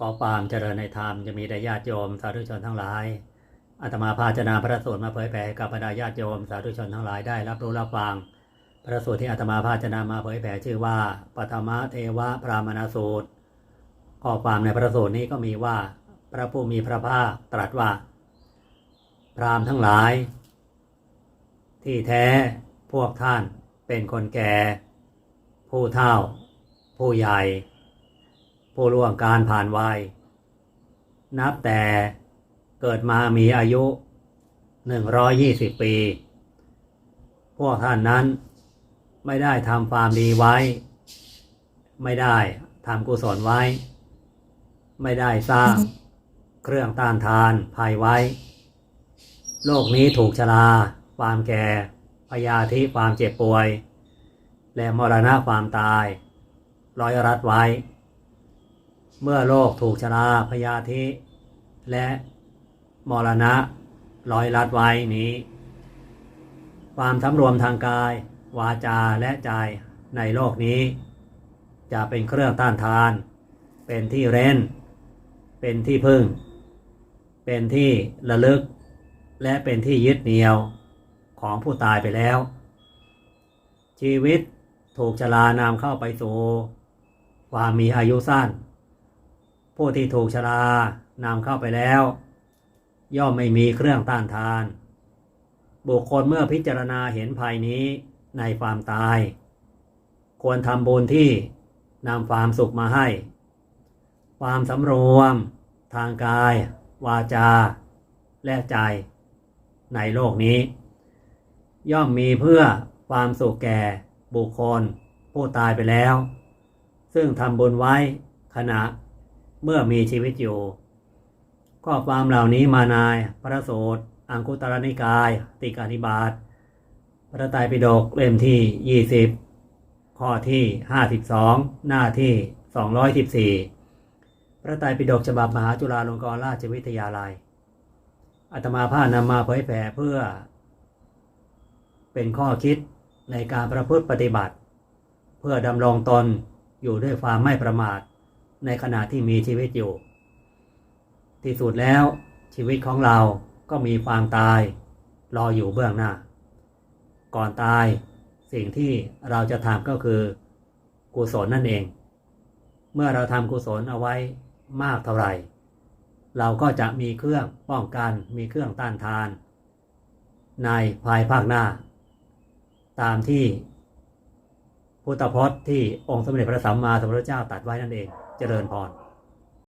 ก็ปามเจริญในธรรมจะมีแต่ญาติโยมสาธุชนทั้งหลาย อาตมาพาจนาพระสูตรมาเผยแผ่กับบรรดาญาติโยมสาธุชนทั้งหลายได้รับรู้รับฟัง พระสูตรที่อาตมาพาจนามาเผยแผ่ชื่อว่าปฐมเทวะพรามณสูตร ข้อความในพระสูตรนี้ก็มีว่า พระผู้มีพระภาคตรัสว่า พรามทั้งหลาย ที่แท้พวกท่านเป็นคนแก่ ผู้เฒ่า ผู้ใหญ่ ผู้ล่วงการผ่านวัย นับแต่เกิดมามีอายุ 120 ปี พวกท่านนั้นไม่ได้ทำความดีไว้ ไม่ได้ทำกุศลไว้ ไม่ได้สร้างเครื่องต้านทานภัยไว้ โลกนี้ถูกชราความแก่พยาธิความเจ็บป่วย และมรณะความตาย ร้อยรัดไว้ เมื่อโลกถูกชราพยาธิ และมรณะร้อยรัดไว้นี้ ความสำรวมทางกาย วาจาและใจในโลกนี้ จะเป็นเครื่องต้านทาน เป็นที่เร้น เป็นที่พึ่ง เป็นที่ระลึก และเป็นที่ยึดเหนี่ยวของผู้ตายไปแล้ว ชีวิตถูกชรานำเข้าไปสู่ความมีอายุสั้น ผู้ที่ถูกชรานำเข้าไปแล้ว ย่อมไม่มีเครื่องต้านทาน บุคคลเมื่อพิจารณาเห็นภัยนี้ในความตาย ควรทำบุญที่นำความสุขมาให้ ความสำรวม ทางกาย วาจา และใจ ในโลกนี้ ย่อมมีเพื่อความสุขแก่บุคคลผู้ตายไปแล้ว ซึ่งทำบุญไว้ขณะ เมื่อมีชีวิตอยู่ข้อความเหล่านี้มานาย พระโสดอังคุตรนิกาย ติกานิบาตพระไตรปิฎกเล่มที่ 20 ข้อที่ 52 หน้าที่ 214 พระไตรปิฎกฉบับมหาจุฬาลงกรณราชวิทยาลัยอาตมาภาพนำมาเผยแผ่เพื่อ เป็นข้อคิดในการประพฤติปฏิบัติ เพื่อดำรงตนอยู่ด้วยความไม่ประมาท ในขณะที่มีชีวิตอยู่ ที่สุดแล้วชีวิตของเราก็มีความตายรออยู่เบื้องหน้า ก่อนตายสิ่งที่เราจะทำก็คือกุศลนั่นเอง เมื่อเราทำกุศลเอาไว้มากเท่าไหร่ เราก็จะมีเครื่องป้องกันมีเครื่องต้านทาน ในภายภาคหน้า ตามที่พุทธพจน์ที่องค์สมเด็จพระสัมมาสัมพุทธเจ้าตรัสไว้นั่นเอง เจริญพร